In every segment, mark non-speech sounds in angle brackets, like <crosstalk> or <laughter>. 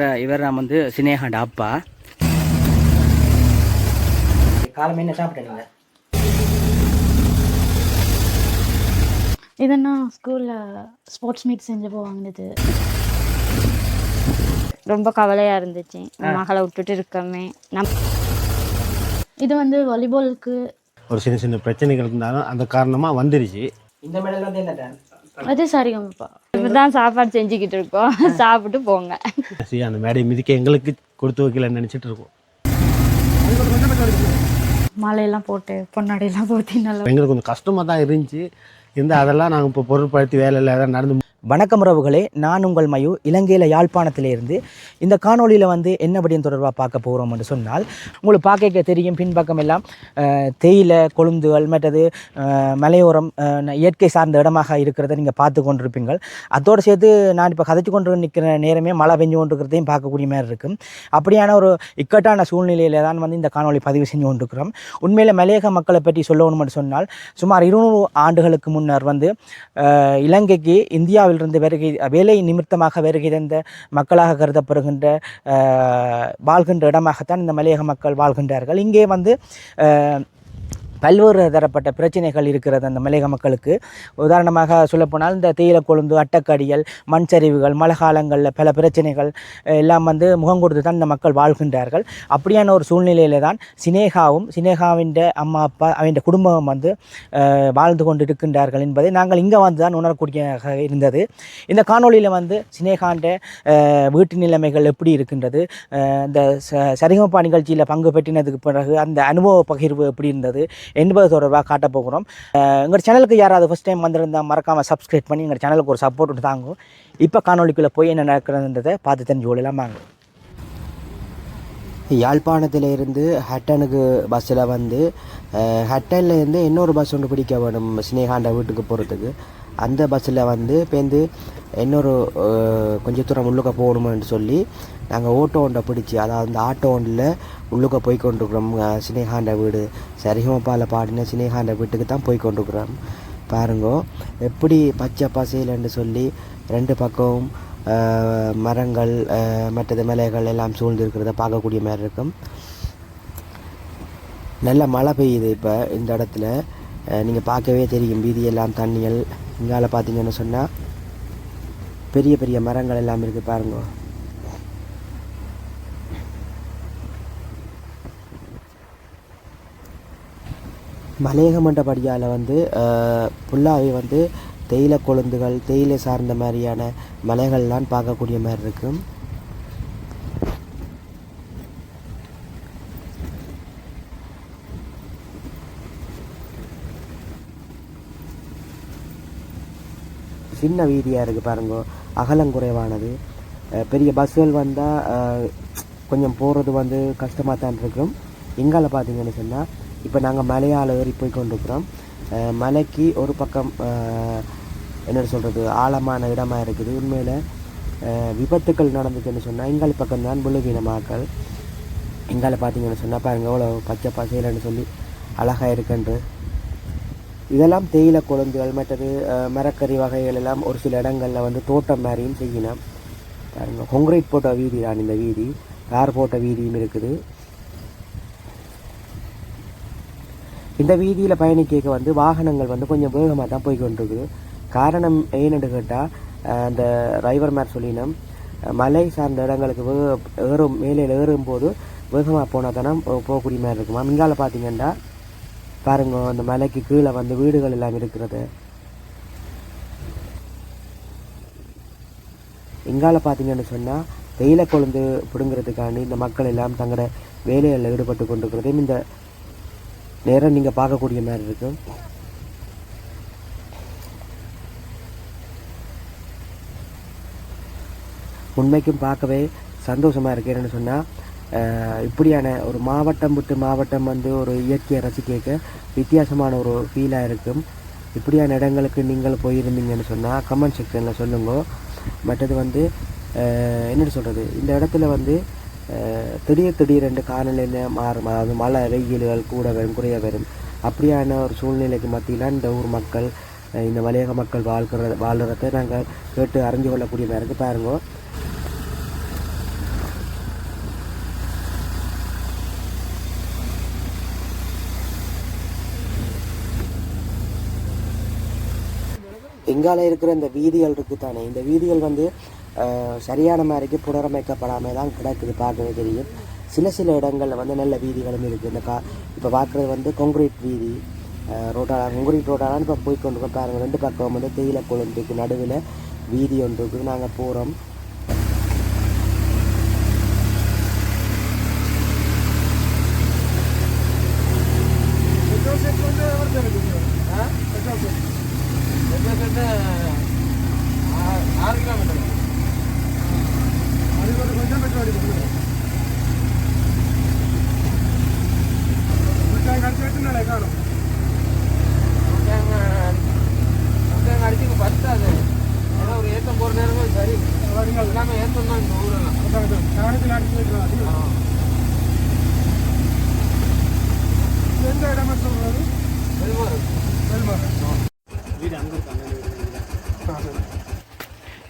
இப்போ இவர் நான் வந்து சினேகாண்ட அப்பா. காலம் என்ன சாப்பிட்டீங்க? இது நான் ஸ்கூலில் ஸ்போர்ட்ஸ் மீட் செஞ்சப்போ வாங்கினது ரொம்ப கவலையாக இருந்துச்சு. மகளை விட்டுட்டு இருக்கமே. நம் இது வந்து வாலிபாலுக்கு ஒரு சின்ன சின்ன பிரச்சனைகள் இருந்தாலும் அந்த காரணமாக வந்துருச்சு. இந்த மெடல் வந்து என்ன அது சரிங்கம்ப்பா இப்போ தான் சாப்பாடு செஞ்சுக்கிட்டு இருக்கோம். சாப்பிட்டு போங்க. சரி அந்த மேடை மிதிக்க எங்களுக்கு கொடுத்து வைக்கலன்னு நினச்சிட்டு இருக்கோம். மாலையெல்லாம் போட்டு பொன்னாடியெல்லாம் போத்தி நல்லா எங்களுக்கு கொஞ்சம் கஷ்டமாக தான் இருந்துச்சு. இருந்தால் அதெல்லாம் நாங்கள் இப்போ பொருட்படுத்தி வேலை இல்லாத நடந்து வணக்கம் உறவுகளே நான் உங்கள் மயு இலங்கையில் யாழ்ப்பாணத்திலிருந்து. இந்த காணொளியில் வந்து என்னபடியும் தொடர்பாக பார்க்க போகிறோம் என்று சொன்னால் உங்களுக்கு பார்க்க தெரியும் பின்பக்கம் எல்லாம் தேயிலை கொழுந்துகள் மற்றது மலையோரம் இயற்கை சார்ந்த இடமாக இருக்கிறத நீங்கள் பார்த்து கொண்டிருப்பீங்கள். அதோடு சேர்த்து நான் இப்போ கதைச்சு கொண்டு நிற்கிற நேரமே மழை பெஞ்சு கொண்டிருக்கிறதையும் பார்க்கக்கூடிய மாதிரி இருக்கும். அப்படியான ஒரு இக்கட்டான சூழ்நிலையில் தான் வந்து இந்த காணொலி பதிவு செஞ்சு கொண்டிருக்கிறோம். உண்மையில் மலையக மக்களை பற்றி சொல்லணும் என்று சொன்னால் சுமார் இருநூறு ஆண்டுகளுக்கு முன்னர் வந்து இலங்கைக்கு இந்தியா இந்தியாவிலிருந்து வருகை வேலை நிமித்தமாக வருகை தந்த மக்களாக கருதப்படுகின்ற வாழ்கின்ற இடமாகத்தான் இந்த மலையக மக்கள் வாழ்கின்றார்கள். இங்கே வந்து பல்வேறு தரப்பட்ட பிரச்சனைகள் இருக்கிறது அந்த மலையக மக்களுக்கு. உதாரணமாக சொல்லப்போனால் இந்த தேயிலை கொழுந்து அட்டக்கடிகள் மண் சரிவுகள் மழை காலங்களில் பல பிரச்சனைகள் எல்லாம் வந்து முகம் கொடுத்து தான் இந்த மக்கள் வாழ்கின்றார்கள். அப்படியான ஒரு சூழ்நிலையில் தான் சினேகாவும் சினேகாவின் அம்மா அப்பா அவன் குடும்பம் வந்து வாழ்ந்து கொண்டு இருக்கின்றார்கள் என்பதை நாங்கள் இங்கே வந்து தான் உணரக்கூடியதாக இருந்தது. இந்த காணொளியில் வந்து சினேகாண்ட வீட்டு நிலைமைகள் எப்படி இருக்கின்றது இந்த ச சரிகமப்பா நிகழ்ச்சியில் பங்கு பெற்றினதுக்கு பிறகு அந்த அனுபவ பகிர்வு எப்படி இருந்தது என்பது தொடர்பாக காட்ட போகிறோம். எங்கள் சேனலுக்கு யாராவது ஃபஸ்ட் டைம் வந்திருந்தால் மறக்காமல் சப்ஸ்கிரைப் பண்ணி எங்கள் சேனலுக்கு ஒரு சப்போர்ட் தாங்கும் இப்போ காணொளிக்குள்ளே போய் என்ன நடக்கிறதுன்றதை பார்த்து தெரிஞ்சு கொள்ளலாம் வாங்க. யாழ்ப்பாணத்தில் இருந்து ஹட்டனுக்கு பஸ்ஸில் வந்து ஹட்டன்லேருந்து இன்னொரு பஸ் ஒன்று பிடிக்க வேணும் ஸ்னேகாண்ட வீட்டுக்கு போகிறதுக்கு அந்த பஸ்ஸில் வந்து பேருந்து இன்னொரு கொஞ்சம் கொஞ்ச தூரம் உள்ளுக்க போகணுமென்னு சொல்லி நாங்கள் ஓட்டோ ஒன்றை பிடிச்சி அதாவது அந்த ஆட்டோ ஒன்றில் உள்ளுக்க போய் கொண்டிருக்கிறோம். ஸ்னேகாண்ட சினேகாண்ட வீடு. சரிகமப்பால் பாடின ஸ்னேகாண்ட வீட்டுக்கு தான் போய் கொண்டிருக்கிறோம். பாருங்கோ எப்படி பச்சை பசையிலன்னு சொல்லி ரெண்டு பக்கமும் மரங்கள் மற்றது மலைகள் எல்லாம் சூழ்ந்திருக்கிறத பார்க்கக்கூடிய மாதிரி இருக்கும். நல்ல மழை பெய்யுது இப்போ இந்த இடத்துல. நீங்கள் பார்க்கவே தெரியும் வீதியெல்லாம் தண்ணிகள். இங்கால பார்த்தீங்கன்னு சொன்னால் பெரிய பெரிய மரங்கள் எல்லாம் இருக்குது பாருங்க. மலையக மண்டபடியால் வந்து ஃபுல்லாகவே வந்து தேயிலை கொழுந்துகள் தேயிலை சார்ந்த மாதிரியான மலைகள்லாம் பார்க்கக்கூடிய மாதிரி இருக்கும் சின்ன வீதியாக இருக்குது பாருங்க. அகலம் குறைவானது. பெரிய பஸ்ஸுகள் வந்தால் கொஞ்சம் போகிறது வந்து கஷ்டமாக தான் இருக்கும் எங்கால பார்த்தீங்கன்னு சொன்னால் இப்போ நாங்கள் மலையால் ஏறி போய் கொண்டிருக்கிறோம் மலைக்கு ஒரு பக்கம் என்ன சொல்கிறது ஆழமான இடமா இருக்குது. உண்மையில் விபத்துக்கள் நடந்துச்சுன்னு சொன்னால் எங்கள் பக்கம் தான் புழுவீனமாக்கள் எங்கால் பார்த்தீங்கன்னு சொன்னால் பாருங்கள் எவ்வளோ பச்சை பசையிலன்னு சொல்லி அழகாக இருக்குன்று. இதெல்லாம் தேயிலை கொழுந்துகள் மற்றது மரக்கறி வகைகள் எல்லாம் ஒரு சில இடங்களில் வந்து தோட்டம் மாதிரியும் செய்யணும் பாருங்கள் கொங்கிரீட் போட்ட வீதி தான் இந்த வீதி. கார் போட்ட வீதியும் இருக்குது. இந்த வீதியில் பயணிக்க வந்து வாகனங்கள் வந்து கொஞ்சம் வேகமாக தான் போய் கொண்டிருக்குது காரணம் ஏன்னு கேட்டால் அந்த டிரைவர் மேர் சொல்லினோம் மலை சார்ந்த இடங்களுக்கு வே- ஏறும் மேலே ஏறும்போது வேகமாக போனால் தானே போகக்கூடிய மாதிரி இருக்குமா மிங்கால பார்த்தீங்கன்னா பாருங்க அந்த மலைக்கு கீழே வந்து வீடுகள் எல்லாம் இருக்கிறது. இங்கால பார்த்தீங்கன்னு சொன்னால் தேயிலை கொழுந்து பிடுங்கிறதுக்காண்டி இந்த மக்கள் எல்லாம் தங்களோட வேலைகளில் ஈடுபட்டு கொண்டிருக்கிறதையும் இந்த நேரம் நீங்கள் பார்க்கக்கூடிய மாதிரி இருக்கும் உண்மைக்கும் பார்க்கவே சந்தோஷமாக இருக்கு. சொன்னால் இப்படியான ஒரு மாவட்டம் விட்டு மாவட்டம் வந்து ஒரு இயற்கையை ரசிக்க வித்தியாசமான ஒரு ஃபீலாக இருக்கும். இப்படியான இடங்களுக்கு நீங்கள் போயிருந்தீங்கன்னு சொன்னால் கமெண்ட் செக்ஷனில் சொல்லுங்க. மற்றது வந்து என்னென்னு சொல்கிறது இந்த இடத்துல வந்து திடீர் திடீர் திடீரென்று காலநிலை மாறும். அதாவது மழை வெயில்கள் கூட வரும் குறைய வரும். அப்படியான ஒரு சூழ்நிலைக்கு மத்தியில் இந்த ஊர் மக்கள் இந்த மலையக மக்கள் வாழ்கிற வாழ்கிறத நாங்கள் கேட்டு அறிஞ்சு கொள்ளக்கூடிய மாதிரி பாருங்கள் இங்கால இருக்கிற இந்த வீதிகள் இருக்குது தானே இந்த வீதிகள் வந்து சரியான மாதிரிக்கு புனரமைக்கப்படாமல் தான் கிடக்குது பார்க்கவே தெரியும். சில சில இடங்களில் வந்து நல்ல வீதிகளும் இருக்குது இந்த கா இப்போ பார்க்குறது வந்து கொங்க்ரீட் வீதி ரோட்டா கொங்க்ரீட் ரோட்டாலாம் இப்போ போய் கொண்டு பாருங்கள் ரெண்டு பக்கம் வந்து தேயிலை கொழுந்துக்கு நடுவில் வீதி ஒன்று இருக்குது. நாங்கள் போகிறோம் அடிச்சுக்கு பத்தாது ஏன்னா ஒரு ஏத்தம் போற நேரமே சரி எல்லாமே ஏத்தம் தான்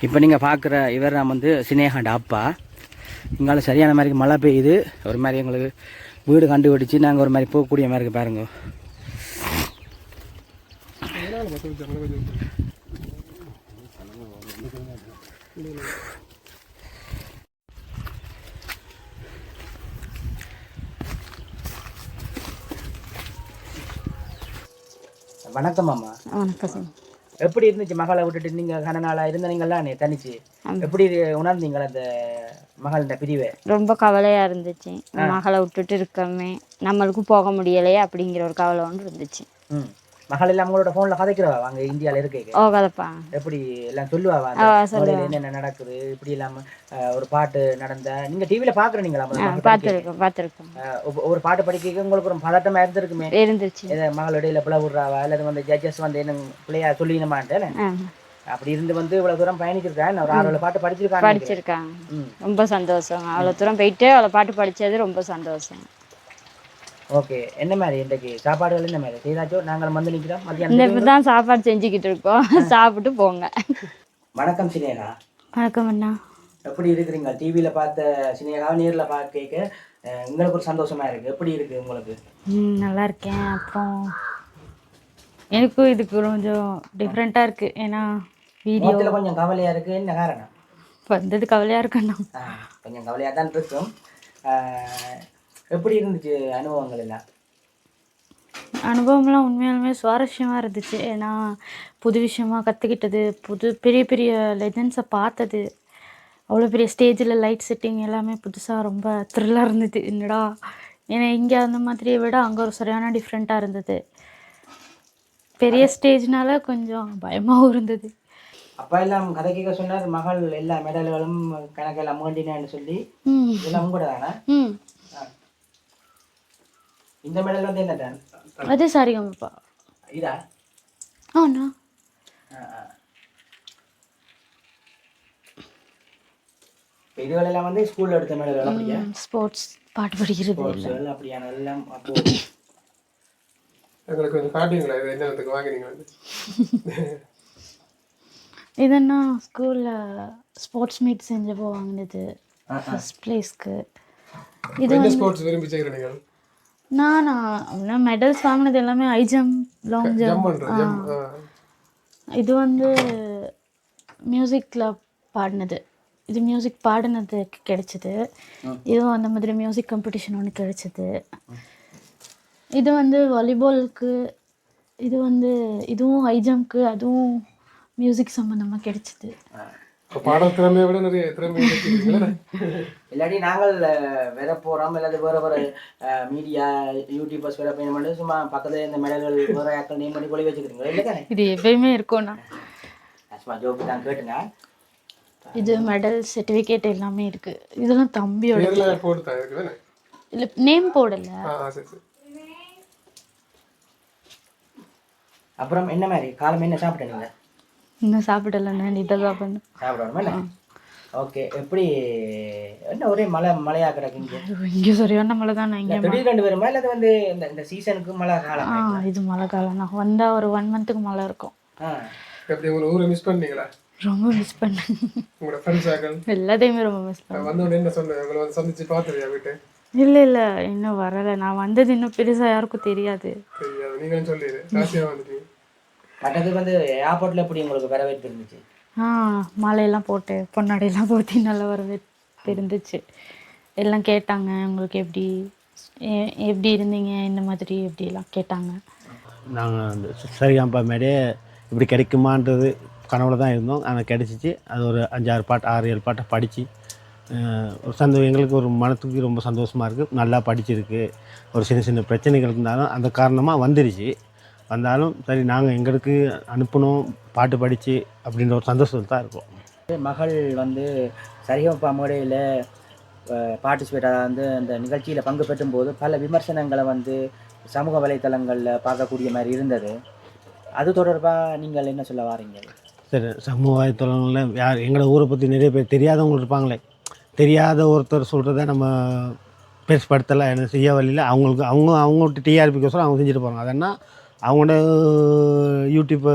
இப்போ நீங்கள் பார்க்குற இவர் நான் வந்து சினேகாண்ட அப்பா. இங்கால சரியான மாதிரி மழை பெய்யுது. ஒரு மாதிரி எங்களுக்கு வீடு கண்டுபிடிச்சு நாங்கள் ஒரு மாதிரி போகக்கூடிய மாதிரி இருக்கு பாருங்க. வணக்கம் அம்மா வணக்கம் சார். எப்படி இருந்துச்சு மகளை விட்டுட்டு? நீங்கள் கன நாளாக இருந்தீங்களா நீ தனிச்சு. எப்படி உணர்ந்தீங்களா அந்த மகளின் பிரிவை? ரொம்ப கவலையா இருந்துச்சு. மகளை விட்டுட்டு இருக்கமே நம்மளுக்கும் போக முடியலையே அப்படிங்கிற ஒரு கவலை ஒன்று இருந்துச்சு. மகள் எல்லாம் உங்களோட ஃபோனில் கதைக்கிறவா? அங்கே இந்தியாவில் இருக்கீங்க ஓ கதப்பா. எப்படி எல்லாம் சொல்லுவா. என்னென்ன நடக்குது? இப்படி இல்லாம ஒரு பாட்டு நடந்த நீங்க டிவியில பாக்குறீங்களா பார்த்துருக்கோம் ஒரு பாட்டு படிக்க உங்களுக்கு ஒரு பதட்டமா இருந்திருக்குமே? இருந்துச்சு. மகள் இடையில பிள்ளை விடுறாவா? அல்லது வந்து ஜட்ஜஸ் வந்து என்ன பிள்ளையா ஆ, அப்படி இருந்து வந்து இவ்வளவு தூரம் பயணிச்சிருக்கேன் ஒரு ஆறு பாட்டு படிச்சிருக்காங்க. படிச்சிருக்காங்க ரொம்ப சந்தோஷம். அவ்வளோ தூரம் போயிட்டு அவ்வளோ பாட்டு படிச்சது ரொம்ப சந்தோஷம். ஓகே. என்ன மாதிரி இன்றைக்கு சாப்பாடுகள் என்ன மாதிரி? செய்தாச்சோ? நாங்கள் வந்து நிற்கிறோம் மத்தியானம் தான் சாப்பாடு செஞ்சுக்கிட்டு இருக்கோம். சாப்பிட்டு போங்க. வணக்கம் சினேகா. வணக்கம் அண்ணா. எப்படி இருக்கிறீங்க? டிவியில பார்த்த சினேகாவை நேர்ல பார்க்க உங்களுக்கு ஒரு சந்தோஷமா இருக்கு. எப்படி இருக்கு உங்களுக்கு? நல்லா இருக்கேன். அப்புறம் எனக்கும் இதுக்கு கொஞ்சம் டிஃப்ரெண்ட்டாக இருக்குது ஏன்னா வீடியோ முகத்துல கொஞ்சம் கவலையா இருக்கு. என்ன காரணம்? வந்தது கவலையாக இருக்கண்ணா ஆ, கொஞ்சம் கவலையாக தான் இருக்கும் எப்படி இருந்துச்சு அனுபவங்கள் எல்லாம்? அனுபவம்லாம் உண்மையாலுமே சுவாரஸ்யமாக இருந்துச்சு. ஏன்னா புது விஷயமா கற்றுக்கிட்டது புது பெரிய பெரிய லெஜண்ட்ஸை பார்த்தது. அவ்வளோ பெரிய ஸ்டேஜில் லைட் செட்டிங் எல்லாமே புதுசாக ரொம்ப த்ரில்லாக இருந்தது. என்னடா? ஏன்னா இங்கே அந்த மாதிரியை விட அங்கே ஒரு சரியான டிஃப்ரெண்ட்டாக இருந்தது. பெரிய ஸ்டேஜ்னால கொஞ்சம் பயமாகவும் இருந்தது. அப்பா எல்லாம் கதை கேட்க சொன்னார் மகள் எல்லா மெடல்களும் கணக்கெல்லாம் வேண்டினேன்னு சொல்லி. இதெல்லாம் உங்களோட தானே இந்த மெடல் வந்து என்ன அது சரிங்கம்மாப்பா இதா? ஆண்ணா ஆ, ஆ. இப்ப இதுகளெல்லாம் வந்து ஸ்கூல்ல எடுத்த மெடல்கள் அப்படியா ஸ்போர்ட்ஸ் பாட்டு படிக்கிறது இல்லை. அப்படியான எல்லாம் அப்போ எங்களுக்கு கொஞ்சம் காட்டுவீங்களா? இது என்னத்துக்கு வாங்கினீங்க வந்து? <laughs> இதென்னா ஸ்கூலில் ஸ்போர்ட்ஸ் மீட் செஞ்சப்போ வாங்கினது ஃபஸ்ட் ப்ளேஸ்க்கு இது ஸ்போர்ட்ஸ் விரும்பி செய்கிற நீங்கள் நானா நான் மெடல்ஸ் வாங்கினது எல்லாமே ஹை ஜம்ப் லாங் ஜம் ஜம்ப் இது வந்து மியூசிக்கில் பாடினது. இது மியூசிக் பாடினதுக்கு கிடைச்சது. இதுவும் அந்த மாதிரி மியூசிக் காம்படிஷன் ஒன்று கிடைச்சது. இது வந்து வாலிபாலுக்கு இது வந்து இதுவும் ஹை ஜம்ப்க்கு அதுவும் மியூசிக் சம்மந்தமாக கிடைச்சது. பாடல் திறமையை விட நிறைய திறமை <laughs> இல்லாட்டி நாங்கள் வேற போறோம் இல்லாது வேற வேற மீடியா யூடியூபர்ஸ் வேற பயணம் பண்ணி சும்மா பக்கத்துல இந்த மெடல்கள் வேற ஆக்கள் நேம் பண்ணி கொள்ளி வச்சுக்கிறீங்களா? இல்லை தானே? இது எப்பயுமே இருக்கும்ண்ணா சும்மா ஜோக்கு தான் கேட்டுங்க. இது மெடல் சர்டிஃபிகேட் எல்லாமே இருக்கு. இதெல்லாம் தம்பியோட போட்டு இல்லை நேம் போடல. அப்புறம் என்ன மாதிரி? காலம் என்ன சாப்பிட்டீங்க? இன்னும் சாப்பிடல நான் இதை சாப்பிடணும். சாப்பிடணுமா என்ன? ஓகே எப்படி என்ன ஒரே மழை மழையா கிடக்குங்க இங்கே? சரியான மழை தான் இங்கே திடீர்னு ரெண்டு வருமா இல்லை வந்து இந்த இந்த சீசனுக்கு மழை காலம் ஆ இது மழை காலம் தான் வந்தால் ஒரு ஒன் மந்த்துக்கு மழை இருக்கும். எப்படி உங்களை ஊரை மிஸ் பண்ணீங்களா? ரொம்ப மிஸ் பண்ணேன். உங்களோட ஃப்ரெண்ட்ஸ் ஆக்கள் எல்லாத்தையுமே ரொம்ப மிஸ் பண்ணேன். வந்தோடனே என்ன சொன்னேன்? உங்களை வந்து சந்திச்சு பார்த்துருக்கியா வீட்டு? இல்லை இல்லை இன்னும் வரலை. நான் வந்தது இன்னும் பெருசாக யாருக்கும் தெரியாது. தெரியாது. நீங்களும் சொல்லிடு ராசியாக வந்துட்டீங்க. மற்றது வந்து ஏர்போர்ட்டில் எப்படி உங்களுக்கு வரவேற்பு இருந்துச்சு? ஆ மாலையெல்லாம் போட்டு பொன்னாடையெல்லாம் போட்டு நல்ல வரவேற்பு இருந்துச்சு. எல்லாம் கேட்டாங்க உங்களுக்கு எப்படி எப்படி இருந்தீங்க? இந்த மாதிரி? எப்படிலாம் கேட்டாங்க. நாங்கள் அந்த சரிகாம்பா மேடே இப்படி கிடைக்குமான்றது கனவுல தான் இருந்தோம். ஆனால் கிடச்சிச்சு. அது ஒரு அஞ்சாறு பாட்டு ஆறு ஏழு பாட்டை படித்து ஒரு சந்தோ எங்களுக்கு ஒரு மனத்துக்கு ரொம்ப சந்தோஷமாக இருக்குது நல்லா படிச்சிருக்கு. ஒரு சின்ன சின்ன பிரச்சனைகள் இருந்தாலும் அந்த காரணமாக வந்துருச்சு. வந்தாலும் சரி நாங்கள் எங்களுக்கு அனுப்பணும் பாட்டு படித்து அப்படின்ற ஒரு சந்தோஷத்தில் தான் இருக்கோம். மகள் வந்து சரிகமப்பா மேடையில் பார்ட்டிசிபேட் அதாவது வந்து அந்த நிகழ்ச்சியில் பங்கு பெற்றும் போது பல விமர்சனங்களை வந்து சமூக வலைத்தளங்களில் பார்க்கக்கூடிய மாதிரி இருந்தது. அது தொடர்பாக நீங்கள் என்ன சொல்ல வாரீங்க? சரி சமூக வலைத்தளங்களில் யார் எங்களோட ஊரை பற்றி நிறைய பேர் தெரியாதவங்க இருப்பாங்களே. தெரியாத ஒருத்தர் சொல்கிறத நம்ம பெருசுப்படுத்தலை என்ன செய்ய வழியில். அவங்களுக்கு அவங்க அவங்கள்ட்ட டிஆர்பிக்கோசரம் அவங்க செஞ்சுட்டு போகிறாங்க அதென்னா அவங்களோட யூடியூப்பை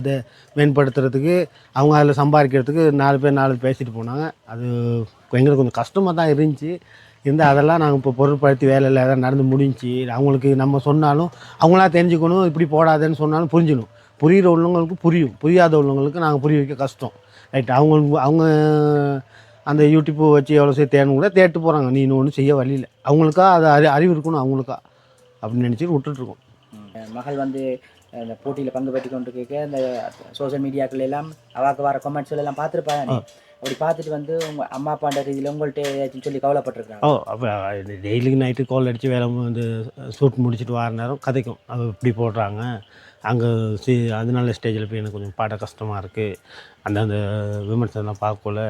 இதை மேம்படுத்துறதுக்கு அவங்க அதில் சம்பாதிக்கிறதுக்கு நாலு பேர் நாலு பேசிட்டு போனாங்க. அது எங்களுக்கு கொஞ்சம் கஷ்டமாக தான் இருந்துச்சு. இருந்தால் அதெல்லாம் நாங்கள் இப்போ பொருட்படுத்தி வேலையில் எதாவது நடந்து முடிஞ்சு அவங்களுக்கு நம்ம சொன்னாலும் அவங்களா தெரிஞ்சுக்கணும் இப்படி போடாதேன்னு சொன்னாலும் புரிஞ்சிடும். புரிகிற உள்ளவங்களுக்கு புரியும். புரியாத உள்ளவங்களுக்கு நாங்கள் புரிய வைக்க கஷ்டம். ரைட் அவங்க அவங்க அந்த யூடியூப் வச்சு எவ்வளோ செய்ய தேடணும் கூட தேட்டு போகிறாங்க நீ இன்னும் ஒன்றும் செய்ய வழியில் அவங்களுக்கா அது அறி அறிவு இருக்கணும் அவங்களுக்கா அப்படின்னு நினச்சிட்டு விட்டுட்ருக்கோம் மகள் வந்து அந்த போட்டியில் பங்கு பெற்று கொண்டு கேட்க இந்த சோஷியல் மீடியாக்கள் எல்லாம் அவாக்கு வர கமெண்ட்ஸ் எல்லாம் பார்த்துருப்பாங்க அப்படி பார்த்துட்டு வந்து உங்கள் அம்மா அப்பான்ற ரீதியில் உங்கள்கிட்ட ஏதாச்சும் சொல்லி கவலைப்பட்டிருக்காங்க ஓ அப்போ டெய்லி நைட்டு கால் அடித்து வேலை வந்து ஷூட் முடிச்சுட்டு வர நேரம் கதைக்கும். அது இப்படி போடுறாங்க. அங்கே சி அதனால ஸ்டேஜில் போய் எனக்கு கொஞ்சம் பாட கஷ்டமாக இருக்குது அந்த அந்த விமர்சனம் பார்க்கல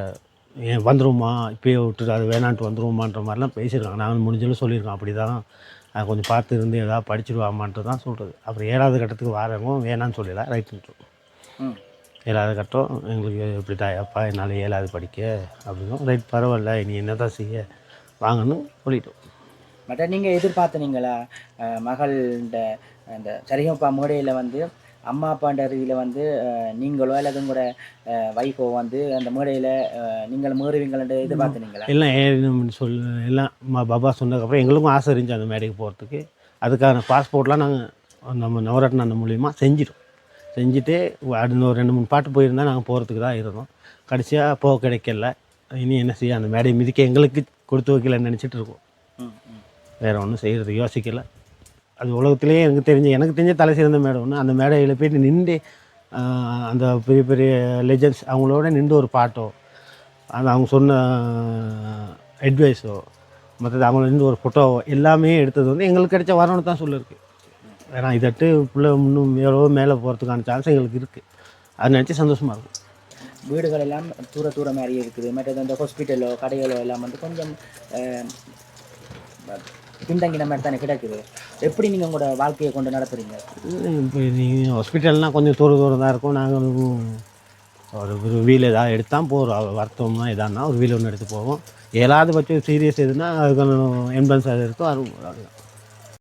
ஏன் வந்துருமா இப்பயே விட்டுட்டு அது வேணான்ட்டு வந்துருமான்ற மாதிரிலாம் பேசியிருக்காங்க. நாங்கள் முடிஞ்சாலும் சொல்லியிருக்கோம் அப்படி தான் அது கொஞ்சம் பார்த்து இருந்து ஏதாவது படிச்சிடுவாமான்ட்டு தான் சொல்கிறது அப்புறம் ஏழாவது கட்டத்துக்கு வரவங்க வேணான்னு சொல்லல ரைட்டுன்னு ம். ஏழாவது கட்டம் எங்களுக்கு இப்படி அப்பா என்னால் ஏழாவது படிக்க அப்படின்னும் ரைட் பரவாயில்ல நீ என்ன தான் செய்ய? வாங்கன்னு சொல்லிட்டோம். மற்ற நீங்கள்? எதிர்பார்த்தனீங்களா அஹ், மகள்கிட்ட அந்த சரிகமப்பா மேடையில் வந்து அம்மா அப்பான்ற ரீதியில் வந்து நீங்களோ அல்லது உங்களோட வைஃபோ வந்து அந்த மேடையில் நீங்கள் மேறுவீங்கள்ன்ற எதிர்பார்த்தனீங்களா எல்லாம் ஏறணும்னு சொல் எல்லாம் பாபா சொன்னதுக்கப்புறம் எங்களுக்கும் ஆசை இருந்துச்சு அந்த மேடைக்கு போகிறதுக்கு அதுக்கான பாஸ்போர்ட்லாம் நாங்கள் நம்ம நவரத்ன அந்த மூலியமாக செஞ்சிட்டோம். செஞ்சுட்டு அடுத்த ஒரு ரெண்டு மூணு பாட்டு போயிருந்தா நாங்கள் போகிறதுக்கு தான் இருந்தோம். கடைசியாக போக கிடைக்கல. இனி என்ன செய்ய அந்த மேடை மிதிக்க எங்களுக்கு கொடுத்து வைக்கலன்னு நினச்சிட்டு இருக்கோம். வேறு ஒன்றும் செய்கிறது யோசிக்கல. அது உலகத்துலேயே எனக்கு தெரிஞ்ச எனக்கு தெரிஞ்ச தலை சிறந்த மேடை ஒன்று அந்த மேடையில் போயிட்டு நின்று அந்த பெரிய பெரிய லெஜண்ட்ஸ் அவங்களோட நின்று ஒரு பாட்டோ அந்த அவங்க சொன்ன அட்வைஸோ மற்றது அவங்கள நின்று ஒரு ஃபோட்டோவோ எல்லாமே எடுத்தது வந்து எங்களுக்கு கிடைச்ச வரணும்னு தான் சொல்லியிருக்கு ஏன்னா இதட்டு பிள்ளை இன்னும் எவ்வளோ மேலே போகிறதுக்கான சான்ஸ் எங்களுக்கு இருக்குது அதை நினச்சி சந்தோஷமாக இருக்கும். வீடுகள் எல்லாம் தூர தூர மாதிரியே இருக்குது. மற்றது அந்த ஹாஸ்பிட்டலோ கடைகளோ எல்லாம் வந்து கொஞ்சம் பின்தங்கின மாதிரி தானே கிடைக்குது? எப்படி நீங்கள் உங்களோட வாழ்க்கையை கொண்டு நடத்துறீங்க? இப்போ நீங்கள் ஹாஸ்பிட்டல்னால் கொஞ்சம் தூரம் தூரம் தான் இருக்கும். நாங்கள் ஒரு ஒரு வீல் ஏதாவது எடுத்தால் போகிறோம் வருத்தம்னா எதான்னா ஒரு வீல் ஒன்று எடுத்து போவோம். ஏழாவது பட்சம் சீரியஸ் எதுனா அதுக்கு எம்புலன்ஸ் அது இருக்கும். அது அதுதான்